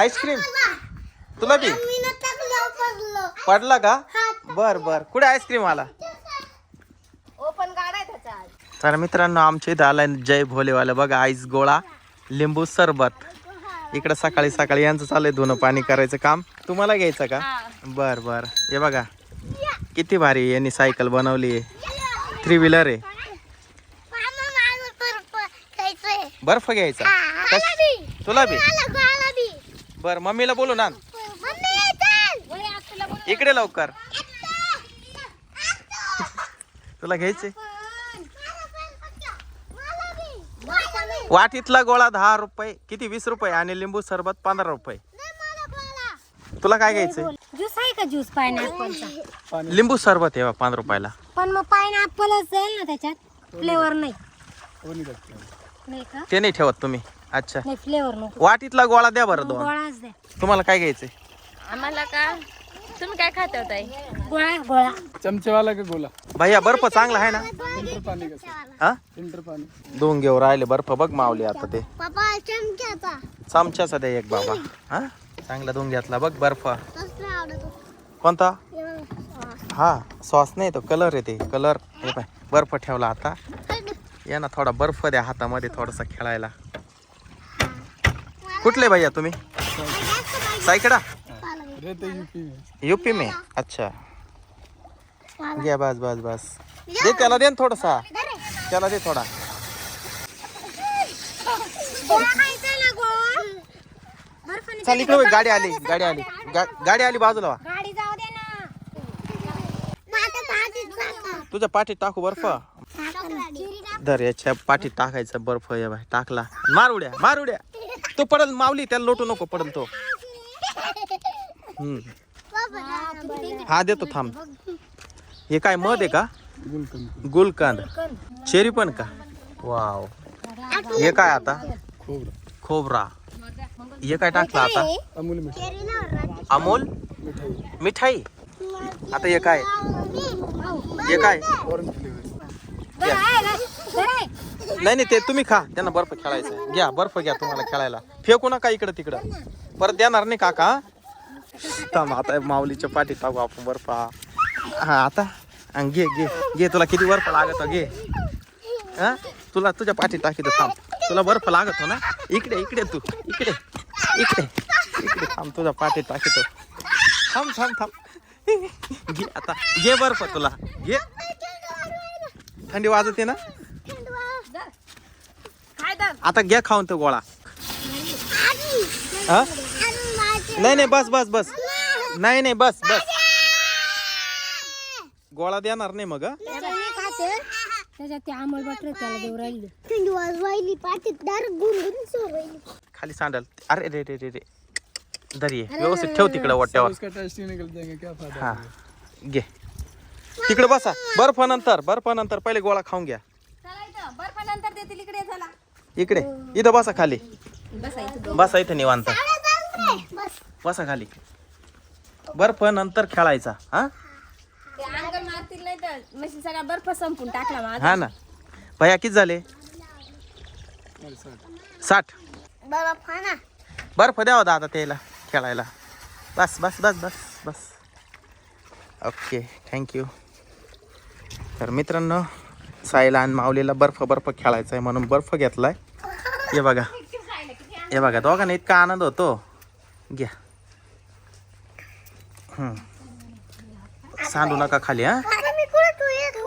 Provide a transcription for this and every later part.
Ice cream? तुला बी? पडलो पडला का? बर बर. कुठे आईस्क्रीम आला? ओपन काढाय त्याचा आज. तर मित्रांनो आमच्या इथं आलाय जय भोलेवाला. बघा आईस गोळा लिंबू सरबत. इकडं सकाळी सकाळी यांचं चाललंय धुणं पाणी करायचं काम. तुम्हाला घ्यायचं का? बर बर. हे बघा किती भारी यांनी सायकल बनवली थ्री व्हीलर आहे. बर्फ घ्यायचा? तुला बी? बर मम्मीला बोलू ना. मम्मी चल. इकडे लवकर. तुला घ्यायचे वाटीतला गोळा दहा रुपये किती? वीस रुपये आणि लिंबू सरबत पंधरा रुपये. तुला काय घ्यायचंय? ज्यूस आहे का ज्यूस? पायनॅपलचा. लिंबू सरबत आहे बा पंधरा रुपयाला. पण मग पायनॅपलच जाईल ना त्याच्यात? फ्लेवर नाही? नाही का? ते नाही ठेवत तुम्ही. अच्छा. नाही फ्लेवर नको. वाटीतला गोळा द्या बरं दोन. गोळाच द्या. तुम्हाला काय घ्यायचंय? आम्हाला का? तुम्ही काय खात होताय गोळा गोळा. चमचेवाला का गोला? भैया बर्फ चांगला आहे ना? फिल्टर पाणी कसं? हा? फिल्टर पाणी दोन घेऊ राहिले बर्फ. बघ मावली आता ते. पप्पा चमच्याचा. चमच्याचा द्या एक बाबा. हा? चांगला दोन घेतला. बघ बर्फ. तसला आवडतो? कोणता? हा सॉस नाही तो. कलर आहे ते. कलर. हे पाय. बर्फ ठेवला आता. या ना थोडा बर्फ द्या हातामध्ये थोडासा खेळायला. कुठले भैया तुम्ही? सायकडा? यूपी में? अच्छा. घ्या बस बस बस. दे त्याला दे थोडासा. त्याला दे थोडा. चल इकडे गाडी आली गाडी आली. गाडी आली बाजूला वा. तुझ्या पाठीत टाकू बर्फ? धर याच्या पाठीत टाकायचं बर्फ या बाय टाकला. मार उड्या मार उड्या. तो पडल मावली त्याला लोटू नको पडल तो. हम्म. हा देतो थांब. हे काय मध आहे का? गुलकंद. चेरी पण का? वाव. हे काय आता? खोबरा. हे काय टाकलं आता? अमूल? अमोल मिठाई. मिठाई आता हे काय? हे काय? नाही नाही ते तुम्ही खा. त्यांना बर्फ खेळायचं घ्या बर्फ घ्या तुम्हाला खेळायला. फेकू नका इकडं तिकडं. परत देणार नाही काका. थांब आता माऊलीच्या पाठीत टाकू आपण बर्फ. हा हा, आता. घे घे घे. तुला किती बर्फ लागत घे. हा? तुला तुझ्या पाठीत टाकी तर थांब. तुला बर्फ लागत हो ना? इकडे इकडे तू. इकडे इकडे इकडे थांब तुझ्या पाठीत टाकीतो थांब थांब थांब. घे आता. घे बर्फ तुला. घे. थंडी वाजते ना? आता घ्या खाऊन तो गोळा. हा? नाही नाही बस बस बस. नाही नाही बस बस. गोळा देणार नाही मग? त्याच्यात मी खाते त्याच्यात ते अमोल बटर त्याला देऊ राहिली. थंडी वाजवायली पाठीत दार गुणगुण सोडवायली. खाली सांडल. अरे रे रे रे रे. दरी. व्यवस्थित ठेव तिकडे वट्यावर. ही निकल जाएंगे क्या फायदा हा. घे. तिकडे बसा. बर्फ नंतर बर्फ नंतर पहिले गोळा खाऊन घ्या. चला इथं बर्फ नंतर देतील इकडे. इकडे इथं बसा खाली. बसा इथं निवांत. बस बसा खाली. बर्फ नंतर खेळायचा हा? सगळा बर्फ संपून टाकला हा ना. भैया किती झाले? साठ. बर्फ द्यावा दादा त्याला खेळायला. बस बस बस बस बस. Okay thank you. तर मित्रांनो साईला आणि माऊलीला बर्फ बर्फ खेळायचा आहे म्हणून बर्फ घेतलाय. हे बघा. हे बघा दोघांना इतका आनंद होतो. घ्या. सांडू नका खाली हा.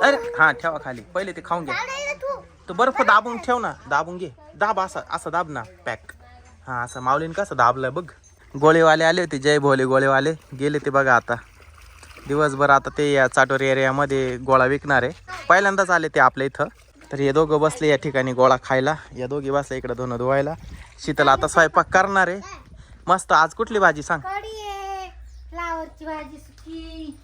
अरे हा ठेवा खाली. पहिले ते खाऊन घ्या. तू तो बर्फ दाबून ठेव ना. दाबून घे. दाब असा असं दाब ना पॅक. हा असं माऊलीने कसं दाबलंय बघ. गोळेवाले आले होते जय भोले गोळेवाले. गेले ते बघा आता. दिवसभर आता ते या चाटोरी एरियामध्ये गोळा विकणार. आहे पहिल्यांदाच आले ते आपल्या इथं. तर हे दोघं बसले या ठिकाणी गोळा खायला. या दोघी बसल्या इकडं धुणं धुवायला. शीतल आता स्वयंपाक करणार आहे. मस्त आज कुठली भाजी सांग. भाजी